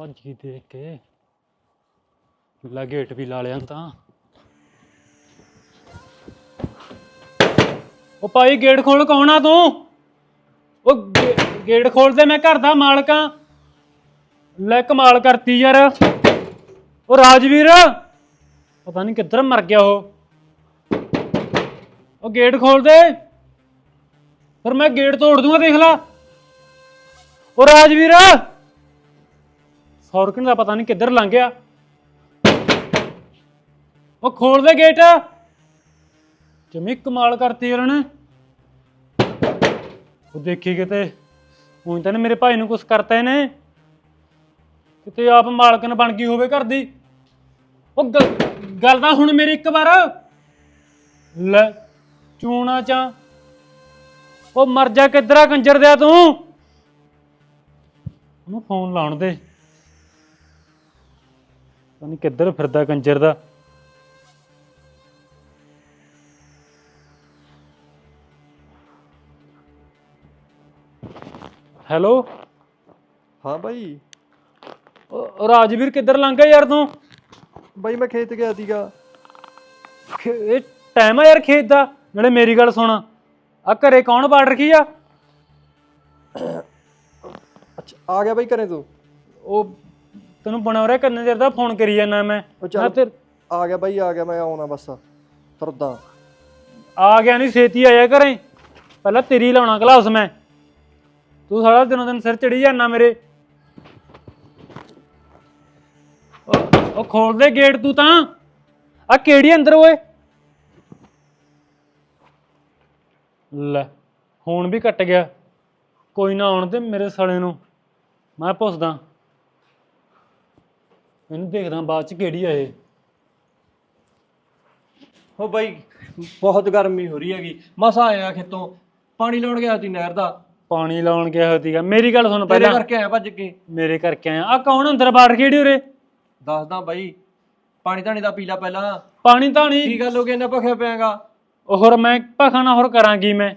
ਭੱਜ ਗਈ ਦੇਖ ਕੇ। ਲਾ ਗੇਟ ਵੀ ਲਾ ਲਿਆ ਤਾਂ। ਉਹ ਭਾਈ ਗੇਟ ਖੋਲ, ਕੌਣ ਤੂੰ? ਉਹ ਗੇ- ਗੇਟ ਖੋਲ ਦੇ, ਮੈਂ ਘਰ ਦਾ ਮਾਲਕ ਆ। ਲੈ ਕਮਾਲ ਕਰਤੀ ਯਾਰ। ਉਹ ਰਾਜਵੀਰ, ਪਤਾ ਨਹੀਂ ਕਿੱਧਰ ਮਰ ਗਿਆ ਉਹ। ਉਹ ਗੇਟ ਖੋਲ ਦੇ। ਫਿਰ ਮੈਂ ਗੇਟ ਤੋੜ ਦੂੰਗਾ, ਦੇਖ ਲਾ। ਉਹ ਰਾਜਵੀਰ ਸੌਰਕਨ ਦਾ ਪਤਾ ਨਹੀਂ ਕਿੱਧਰ ਲੰਘ ਗਿਆ। ਉਹ ਖੋਲ ਦੇ ਗੇਟ। ਜਮੀ ਕਮਾਲ ਕਰਤੀ ਉਹਨਾਂ ਨੇ। ਉਹ ਦੇਖੀ ਕਿਤੇ। ਹੁਣ ਤਾਂ ਨੀ ਮੇਰੇ ਭਾਈ ਨੂੰ ਕੁਛ ਕਰਤਾ ਇਹਨੇ। ਕਿਤੇ ਆਪ ਮਾਲਕਨ ਬਣ ਗਈ ਹੋਵੇ ਘਰ ਦੀ। ਉਹ ਗੱਲ ਤਾਂ ਹੁਣ ਮੇਰੀ ਇੱਕ ਵਾਰ। ਲੈ, ਚੂਣਾ ਚਾ। ਉਹ ਮਰ ਜਾ ਕਿੱਧਰਾ ਕੰਜਰ ਦਿਆ ਤੂੰ? ਉਹਨੂੰ ਫੋਨ ਲਾਉਣ ਦੇ। ਪਤਾ ਨਹੀਂ ਕਿੱਧਰ ਫਿਰਦਾ ਕੰਜਰ ਦਾ। ਹੈਲੋ? ਹਾਂ ਬਾਈ। ਉਹ ਰਾਜਵੀਰ ਕਿੱਧਰ ਲੰਘ ਗਿਆ ਯਾਰ ਤੂੰ? ਬਾਈ ਮੈਂ ਖੇਤ ਗਿਆ ਸੀਗਾ। ਖੇ- ਇਹ ਟਾਈਮ ਆ ਯਾਰ ਖੇਤ ਦਾ। ਨਾਲੇ ਮੇਰੀ ਗੱਲ ਸੁਣ। ਆ ਘਰੇ ਕੌਣ ਬਾੜ ਰੱਖੀ ਆ? ਅੱਛਾ ਆ ਗਿਆ ਬਾਈ ਘਰੇ ਤੂੰ। ਉਹ ਤੈਨੂੰ ਬਣਾ ਰਿਹਾ ਕੰਨੇ ਦੇਰ ਦਾ ਫੋਨ ਕਰੀ ਜਾਂਦਾ ਮੈਂ? ਉਹ ਚੱਲ ਆ ਗਿਆ ਬਾਈ ਆ ਗਿਆ ਮੈਂ ਆਉਣਾ ਬਸ। ਤੁਰਦਾ। ਆ ਗਿਆ ਨਹੀਂ ਛੇਤੀ ਆਇਆ ਘਰੇ। ਪਹਿਲਾਂ ਤੇਰੀ ਲਾਉਣਾ ਕਲਾਸ ਮੈਂ। ਤੂੰ ਸਾਰਾ ਦਿਨੋਂ ਦਿਨ ਸਿਰ ਚੜੀ ਜਾਂਦਾ ਮੇਰੇ। ਉਹ- ਉਹ ਖੋਲ ਦੇ ਗੇਟ ਤੂੰ ਤਾਂ। ਆ ਕਿਹੜੀ ਅੰਦਰ ਓਏ? ਲੈ ਹੁਣ ਵੀ ਕੱਟ ਗਿਆ। ਕੋਈ ਨਾ ਆਉਣ ਤੇ ਮੇਰੇ ਸਾਲੇ ਨੂੰ। ਮੈਂ ਪੁੱਛਦਾ। ਇਹਨੂੰ ਦੇਖਦਾ ਬਾਅਦ ਚ ਕਿਹੜੀ ਆ ਇਹ ਹੋ ਬਾਈ ਬਹੁਤ ਗਰਮੀ ਹੋ ਰਹੀ ਹੈਗੀ। ਮਸਾ ਆਇਆ ਖੇਤੋਂ। ਪਾਣੀ ਲਾਉਣ ਗਿਆ ਸੀ ਨਹਿਰ ਦਾ। ਪਾਣੀ ਲਾਉਣ ਗਿਆ ਸੀਗਾ। ਮੇਰੀ ਗੱਲ ਸੁਣ ਤੇਰੇ ਪਹਿਲਾਂ। ਕਰਕੇ ਆਇਆ ਭੱਜ ਕੇ। ਮੇਰੇ ਕਰਕੇ ਆਇਆ। ਆ ਕੌਣ ਅੰਦਰ ਬਾੜ ਖੇੜੀ ਉਰੇ? ਦੱਸਦਾ ਬਾਈ ਪਾਣੀ ਧਾਣੀ ਦਾ ਪੀਲਾ ਪਹਿਲਾਂ। ਪਾਣੀ ਧਾਣੀ। ਕੀ ਗੱਲ ਹੋ ਗਈ ਇੰਨਾ ਭਖਿਆ ਪਿਆਗਾ? ਉਹ ਹੋਰ ਮੈਂ ਭਖਣਾ ਹੋਰ ਕਰਾਂਗੀ ਮੈਂ?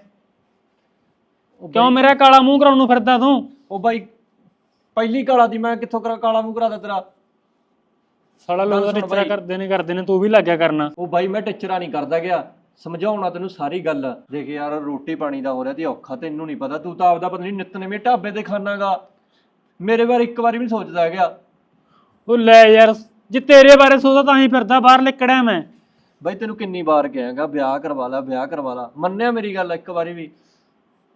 ਕਿਉਂ ਮੇਰਾ ਕਾਲਾ ਮੂੰਹ ਕਰਾਉਣ ਨੂੰ ਫਿਰਦਾ ਤੂੰ? ਉਹ ਬਾਈ ਪਹਿਲੀ ਕਾਲਾ ਦੀ ਮੈਂ ਕਿੱਥੋਂ ਕਰਾ? ਕਾਲਾ ਮੂੰਹ ਕਰਾਦਾ ਤੇਰਾ। ਸਾਲਾ ਲੋਕ ਟਿਚਰਾ ਬਾਈ। ਕਰਦੇ ਨੇ ਕਰਦੇ ਨੇ ਤੂੰ ਵੀ ਲੱਗਿਆ ਕਰਨਾ। ਉਹ ਬਾਈ ਮੈਂ ਟਿਚਰਾ ਨਹੀਂ ਕਰਦਾ ਗਿਆ। ਸਮਝਾਉਣਾ ਤੈਨੂੰ ਸਾਰੀ ਗੱਲ। ਦੇਖ ਯਾਰ ਰੋਟੀ ਪਾਣੀ ਦਾ ਹੋ ਰਿਹਾ ਤੇ ਔਖਾ ਤੈਨੂੰ ਨਹੀਂ ਪਤਾ। ਤੂੰ ਤਾਂ ਆਪਦਾ ਪਤਾ ਨਹੀਂ ਨਿਤਨੇਵੇਂ ਢਾਬੇ ਤੇ ਖਾਣਾਗਾ ਮੇਰੇ ਬਾਰੇ ਇੱਕ ਵਾਰੀ ਵੀ ਸੋਚਦਾ ਹੈਗਾ ਉਹ ਲੈ ਯਾਰ ਜੇ ਤੇਰੇ ਬਾਰੇ ਸੋਚਦਾ ਤਾਂ ਹੀ ਫਿਰਦਾ ਬਾਹਰ ਲਿਕੜਿਆ ਮੈਂ। ਬਾਈ ਤੈਨੂੰ ਕਿੰਨੀ ਵਾਰ ਕਿਹਾਗਾ ਵਿਆਹ ਕਰਵਾ ਲੈ ਵਿਆਹ ਕਰਵਾ ਲੈ। ਮੰਨਿਆ ਮੇਰੀ ਗੱਲ ਇੱਕ ਵਾਰੀ ਵੀ?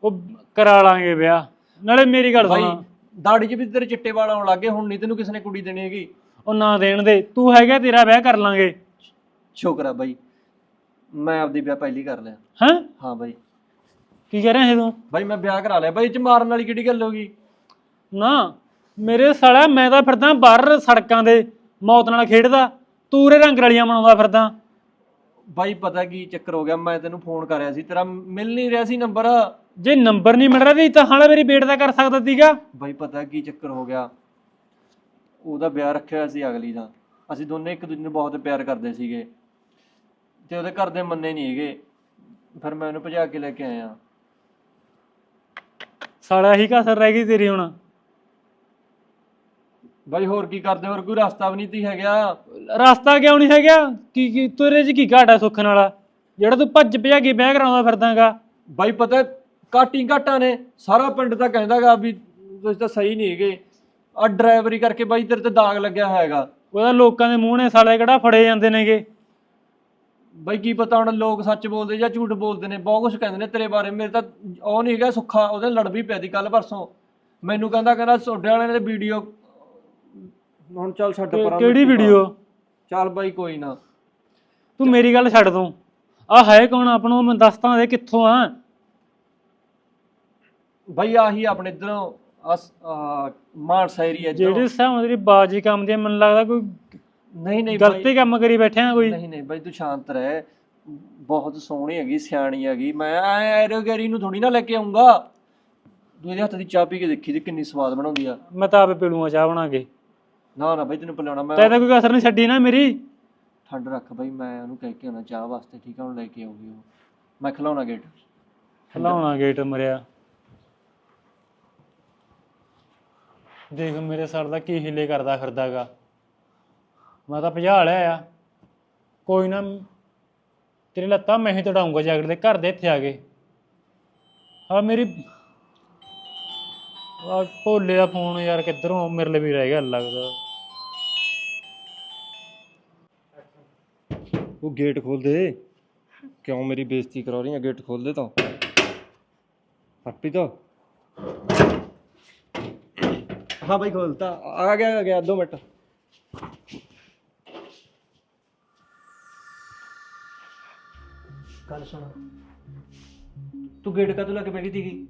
ਉਹ ਕਰਾ ਲਾਂਗੇ ਵਿਆਹ। ਨਾਲੇ ਮੇਰੀ ਗੱਲ ਬਾਈ ਸੁਣ। ਦਾੜੀ 'ਚ ਵੀ ਤੇਰੇ ਚਿੱਟੇ ਵਾਲ ਆਉਣ ਲੱਗੇ ਹੁਣ ਨਹੀਂ ਤੈਨੂੰ ਕਿਸੇ ਨੇ ਕੁੜੀ ਦੇਣੀ ਹੈਗੀ। ਉਹ ਨਾ ਦੇਣ ਦੇ। ਤੂੰ ਹੈਗਾ ਤੇਰਾ ਵਿਆਹ ਕਰ ਲਾਂਗੇ। ਸ਼ੁਕਰ ਆ ਬਾਈ। ਮੈਂ ਆਪਦੀ ਵਿਆਹ ਪਹਿਲੀ ਕਰ ਲਿਆ। ਹੈਂ? ਹਾਂ ਬਾਈ। ਕੀ ਕਹਿ ਰਿਹਾ ਤੂੰ? ਬਾਈ ਮੈਂ ਵਿਆਹ ਕਰਾ ਲਿਆ। ਬਾਈ ਇਹ 'ਚ ਮਾਰਨ ਵਾਲੀ ਕਿਹੜੀ ਗੱਲ ਹੋ ਗਈ? ਨਾ ਮੇਰੇ ਸਾਲਾ ਮੈਂ ਤਾਂ ਫਿਰਦਾ ਬਾਹਰ ਸੜਕਾਂ ਦੇ ਮੌਤ ਨਾਲ ਖੇਡਦਾ। ਤੂਰੇ ਰੰਗ ਰਲੀਆਂ ਮਨਾਉਂਦਾ ਫਿਰਦਾ। ਬਾਈ ਪਤਾ ਕੀ ਚੱਕਰ ਹੋ ਗਿਆ? ਮੈਂ ਤੈਨੂੰ ਫੋਨ ਕਰਿਆ ਸੀ। ਤੇਰਾ ਮਿਲ ਨਹੀਂ ਰਿਹਾ ਸੀ ਨੰਬਰ। ਜੇ ਨੰਬਰ ਨਹੀਂ ਮਿਲ ਰਿਹਾ ਵੀ ਤਾਂ ਹਾਲੇ ਮੇਰੀ ਵੇਟ ਦਾ ਕਰ ਸਕਦਾ ਸੀਗਾ। ਬਾਈ ਪਤਾ ਕੀ ਚੱਕਰ ਹੋ ਗਿਆ? ਉਹਦਾ ਵਿਆਹ ਰੱਖਿਆ ਹੋਇਆ ਸੀ ਅਗਲੀ ਦਾ। ਅਸੀਂ ਦੋਨੇ ਇੱਕ ਦੂਜੇ ਨੂੰ ਬਹੁਤ ਪਿਆਰ ਕਰਦੇ ਸੀਗੇ। ਤੇ ਉਹਦੇ ਘਰ ਦੇ ਮੰਨੇ ਨਹੀਂ ਹੈਗੇ। ਫਿਰ ਮੈਂ ਉਹਨੂੰ ਭਜਾ ਕੇ ਲੈ ਕੇ ਆਇਆ। ਸਾਲਾ ਹੀ ਕਸਰ ਰਹਿ ਗਈ ਤੇਰੀ ਹੁਣ। ਬਾਈ ਹੋਰ ਕੀ ਕਰਦੇ ਹੋਰ ਕੋਈ ਰਸਤਾ ਵੀ ਨਹੀਂ ਤੀ ਹੈਗਾ। ਰਸਤਾ ਕਿਉਂ ਨਹੀਂ ਹੈਗਾ? ਕੀ ਕੀ ਤੇਰੇ 'ਚ ਕੀ ਘਾਟਾ ਸੁੱਖਣ ਵਾਲਾ? ਜਿਹੜਾ ਤੂੰ ਭੱਜ ਭਜਾ ਕੇ ਵਿਆਹ ਕਰਾਉਂਦਾ ਫਿਰਦਾਗਾ। ਬਾਈ ਪਤਾ ਕਾਟੀ ਘਾਟਾਂ ਨੇ। ਸਾਰਾ ਪਿੰਡ ਤਾਂ ਕਹਿੰਦਾਗਾ ਵੀ ਤੁਸੀਂ ਤਾਂ ਸਹੀ ਨਹੀਂ ਹੈਗੇ। ਆ ਡਰਾਈਵਰੀ ਕਰਕੇ ਬਾਈ ਤੇਰੇ ਤੇ ਦਾਗ ਲੱਗਿਆ ਹੈਗਾ ਉਹਦਾ ਲੋਕਾਂ ਦੇ ਮੂੰਹ ਨੇ ਸਾਲੇ ਕਿਹੜਾ ਫੜੇ ਜਾਂਦੇ ਨੇਗੇ। ਬਾਈ ਕੀ ਪਤਾ ਹੁਣ ਲੋਕ ਸੱਚ ਬੋਲਦੇ ਜਾਂ ਝੂਠ ਬੋਲਦੇ ਨੇ ਬਹੁਤ ਕੁਝ ਕਹਿੰਦੇ ਨੇ ਤੇਰੇ ਬਾਰੇ। ਮੇਰੇ ਤਾਂ ਉਹ ਨਹੀਂ ਹੈਗਾ ਸੁੱਖਾ ਉਹਦੇ ਲੜ ਵੀ ਪਿਆ ਦੀ ਕੱਲ ਪਰਸੋਂ। ਮੈਨੂੰ ਕਹਿੰਦਾ ਕਹਿੰਦਾ ਸੋਡੇ ਵਾਲਿਆਂ ਨੇ ਵੀਡੀਓ ਹੁਣ ਚੱਲ ਛੱਡ ਪਰਾਂ ਕਿਹੜੀ ਵੀਡੀਓ? ਚੱਲ ਬਾਈ ਕੋਈ ਨਾ। ਤੂੰ ਮੇਰੀ ਗੱਲ ਛੱਡ ਤੂੰ। ਆ ਹੈ ਕੌਣ ਆਪਣੋ? ਮੈਂ ਦੱਸਦਾ ਦੇ ਕਿੱਥੋਂ ਆ। ਬਾਈ ਆਹੀ ਆਪਣੇ ਇਧਰੋਂ ਮਾਨਸਾ ਏਰੀਆ ਜਿਹੜੇ ਹਿਸਾਬ ਤੇਰੀ ਬਾਜੀ ਕੰਮ ਦੀ ਆ, ਮੈਨੂੰ ਲੱਗਦਾ ਕੋਈ ਨਹੀਂ ਨਹੀਂ ਬਾਈ। ਗਲਤੀ ਕੰਮ ਕਰੀ ਬੈਠਿਆ ਕੋਈ। ਨਹੀਂ ਨਹੀਂ ਬਾਈ ਤੂੰ ਸ਼ਾਂਤ ਰਹਿ। ਬਹੁਤ ਸੋਹਣੀ ਹੈਗੀ ਸਿਆਣੀ ਹੈਗੀ। ਮੈਂ ਐ ਐਰੋਗੈਰੀ ਨੂੰ ਥੋੜੀ ਨਾ ਲੈ ਕੇ ਆਉਂਗਾ ਤੂੰ ਇਹਦੇ ਹੱਥ ਦੀ ਚਾਹ ਪੀ ਕੇ ਦੇਖੀ ਤੇ ਕਿੰਨੀ ਸਵਾਦ ਬਣਾਉਂਦੀ ਆ। ਮੈਂ ਤਾਂ ਆਪੇ ਪੀਲੂਆਂ ਚਾਹ ਬਣਾ ਕੇ। ਨਾ ਨਾ ਬਾਈ ਤੈਨੂੰ ਪਿਲਾਉਣਾ ਮੈਂ। ਤੈ ਤਾਂ ਕੋਈ ਕਸਰ ਨਹੀਂ ਛੱਡੀ ਨਾ ਮੇਰੀ। ਠੰਡ ਰੱਖ ਬਾਈ ਮੈਂ ਉਹਨੂੰ ਕਹਿ ਕੇ ਆਉਣਾ ਚਾਹ ਵਾਸਤੇ ਠੀਕ ਆ ਉਹਨੂੰ ਲੈ ਕੇ ਆਉਗੀ ਉਹ। ਮੈਂ ਖਿਲਾਉਣਾ ਗੇਟ। ਹਲਾਉਣਾ ਗੇਟ ਮਰਿਆ। ਦੇਖ ਮੇਰੇ ਸਰ ਦਾ ਕੀ ਹਿੱਲੇ ਕਰਦਾ ਫਿਰਦਾਗਾ। ਮੈਂ ਤਾਂ ਭਜਾ ਲਿਆ ਆ। ਕੋਈ ਨਾ, ਤੇਰੇ ਲੱਤਾਂ ਮੈਂ ਹੀ ਤੜਾਉਂਗਾ ਜਾਗੜ ਦੇ ਘਰ ਦੇ ਇੱਥੇ ਆ ਗਏ। ਆ ਮੇਰੀ, ਆ ਭੋਲੇ ਦਾ ਫੋਨ ਯਾਰ ਕਿੱਧਰੋਂ ਮੇਰੇ ਲਈ ਵੀ ਰਹਿ ਗਿਆ ਲੱਗਦਾ। ਉਹ ਗੇਟ ਖੋਲ ਦੇ। ਕਿਉਂ ਮੇਰੀ ਬੇਇੱਜ਼ਤੀ ਕਰਾ ਰਹੀ ਹੈ ਗੇਟ ਖੋਲ ਦੇ ਤਾਂ। ਹੱਪੀ ਹਾਂ ਭਾਈ ਖੋਲਤਾ। ਆ ਗਿਆ ਆ ਗਿਆ 2 ਮਿੰਟ। ਗੱਲ ਸੁਣ। ਤੂੰ ਗੇਟ ਕਦੋਂ ਲਾ ਕੇ ਬੈਠੀ ਸੀਗੀ?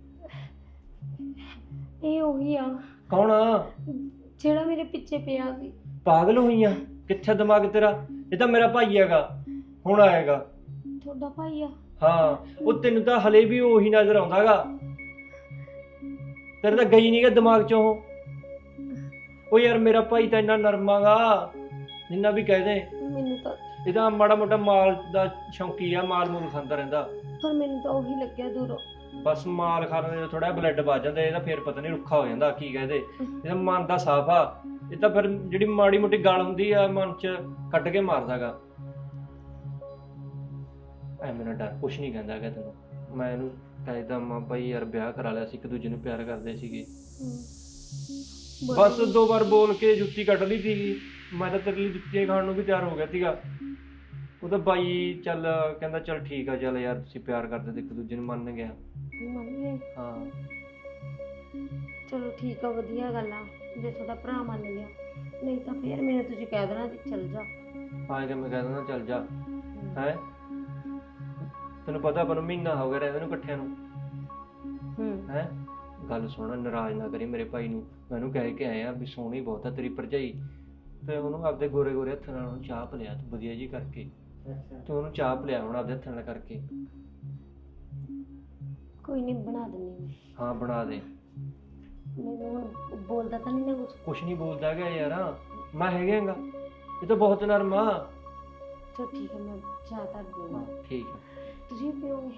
ਇਹ ਉਹੀ ਆ। ਕੌਣ ਆ? ਜਿਹੜਾ ਮੇਰੇ ਪਿੱਛੇ ਪਿਆ ਸੀ। ਪਾਗਲ ਹੋਈ ਆ? ਕਿੱਥੇ ਦਿਮਾਗ ਤੇਰਾ? ਇਹ ਤਾਂ ਮੇਰਾ ਭਾਈ ਹੈਗਾ। ਹੁਣ ਆਏਗਾ। ਤੁਹਾਡਾ ਭਾਈ ਆ? ਹਾਂ ਉਹ ਤੈਨੂੰ ਤਾਂ ਹਲੇ ਵੀ ਉਹੀ ਨਜ਼ਰ ਆਉਂਦਾਗਾ। ਤੇਰੇ ਤਾਂ ਗਈ ਨਹੀਂਗਾ ਦਿਮਾਗ ਚੋਂ ਉਹ। ਉਹ ਯਾਰ ਮੇਰਾ ਭਾਈ ਤਾਂ ਇੰਨਾ ਨਰਮਾਗਾ ਜਿੰਨਾ ਵੀ ਕਹਿ ਦੇ। ਮੈਨੂੰ ਤਾਂ ਇਹਦਾ ਮਾੜਾ ਮੋਟਾ ਮਾਲ ਦਾ ਸ਼ੌਂਕੀ ਆ ਮਾਲ ਮੂਲ ਖਾਂਦਾ ਰਹਿੰਦਾ। ਪਰ ਮੈਨੂੰ ਤਾਂ ਉਹੀ ਲੱਗਿਆ ਦੂਰੋਂ। ਬਸ ਮਾਲ ਖਾਣ ਦੇ ਥੋੜਾ ਬਲੱਡ ਵੱਜ ਜਾਂਦਾ ਇਹਦਾ ਫੇਰ ਪਤਾ ਨਹੀਂ ਰੁੱਖਾ ਹੋ ਜਾਂਦਾ ਕੀ ਕਹਦੇ ਇਹਦਾ ਮਨ ਦਾ ਸਾਫ਼ ਆ। ਇਹ ਤਾਂ ਫਿਰ ਜਿਹੜੀ ਮਾੜੀ ਮੋਟੀ ਗੱਲ ਹੁੰਦੀ ਆ ਮਨ ਚ ਕੱਢ ਕੇ ਮਾਰਦਾਗਾ। ਐ ਮੇਰਾ ਡਰ ਕੁਛ ਨਹੀਂ ਕਹਿੰਦਾ ਹੈਗਾ ਤੈਨੂੰ। ਮੈਂ ਇਹਨੂੰ ਕਹਿੰਦਾ ਮਾਂ ਭਾਈ ਯਾਰ ਵਿਆਹ ਕਰਾ ਲਿਆ ਸੀ ਇੱਕ ਦੂਜੇ ਨੂੰ ਪਿਆਰ ਕਰਦੇ ਸੀਗੇ। ਬਸ ਦੋ ਵਾਰ ਬੋਲ ਕੇ ਜੁੱਤੀ ਕੱਢ ਲਈ ਸੀ ਮੈਂ ਤਾਂ ਤੇਰੇ ਲਈ ਜੁੱਤੀਆਂ ਖਾਣ ਨੂੰ ਵੀ ਤਿਆਰ ਹੋ ਗਿਆ ਸੀਗਾ। ਉਹ ਤਾਂ ਬਾਈ ਚੱਲ ਕਹਿੰਦਾ ਚੱਲ ਠੀਕ ਆ ਚੱਲ ਯਾਰ ਤੁਸੀਂ ਪਿਆਰ ਕਰਦੇ ਤੇ ਇੱਕ ਦੂਜੇ ਨੂੰ ਮੰਨ ਗਿਆ। ਮੰਨ ਗਏ? ਹਾਂ। ਚਲੋ ਠੀਕ ਆ ਵਧੀਆ ਗੱਲ ਆ। ਜੇ ਤੁਹਾਡਾ ਭਰਾ ਮੰਨ ਗਿਆ ਨਹੀਂ ਤਾਂ ਫੇਰ ਮੈਨੂੰ ਤੁਸੀਂ ਕਹਿ ਦੇਣਾ ਕਿ ਚੱਲ ਜਾ। ਆ ਕੇ ਮੈਂ ਕਹਿ ਦਿੰਦਾ ਚੱਲ ਜਾ। ਹੈ? ਤੈਨੂੰ ਪਤਾ ਆਪਾਂ ਨੂੰ ਮਹੀਨਾ ਹੋ ਗਿਆ ਰਹਿੰਦੇ ਨੂੰ ਇਕੱਠਿਆਂ ਨੂੰ। ਹੂੰ। ਹੈ? ਗੱਲ ਸੁਣ ਨਾਰਾਜ਼ ਨਾ ਕਰੀ ਮੇਰੇ ਭਾਈ ਨੂੰ। ਮੈਂ ਉਹਨੂੰ ਕਹਿ ਕੇ ਆਇਆ ਵੀ ਸੋਹਣੀ ਬਹੁਤ ਆ ਤੇਰੀ ਭਰਜਾਈ। ਤੇ ਉਹਨੂੰ ਆਪਦੇ ਗੋਰੇ ਗੋਰੇ ਹੱਥਾਂ ਨਾਲ ਉਹਨੂੰ ਚਾਹ ਪਿਆ ਤੂੰ ਵਧੀਆ ਜੀ ਕਰਕੇ। ਤੂੰ ਉਹਨੂੰ ਚਾਹ ਪਿਆ ਹੁਣ ਆਪਦੇ ਹੱਥਾਂ ਨਾਲ ਕਰਕੇ। ਕੋਈ ਨਹੀਂ ਬਣਾ ਦਿੰਨੀ ਹਾਂ। ਬਣਾ ਦੇ। ਮੈਨੂੰ ਹੁਣ ਬੋਲਦਾ ਤਾਂ ਨਹੀਂ ਨਾ ਕੁਝ ਕੁਛ ਨਹੀਂ ਬੋਲਦਾ ਹੈਗਾ ਯਾਰ। ਮੈਂ ਹੈਗਾਗਾ ਇਹ ਤਾਂ ਬਹੁਤ ਨਰਮ ਆ। ਚਲੋ ਠੀਕ ਹੈ ਮੈਂ ਚਾਹ ਤਾਂ ਦੂੰਗਾ ਠੀਕ ਆ। ਤੁਸੀਂ ਪੀਓਗੇ?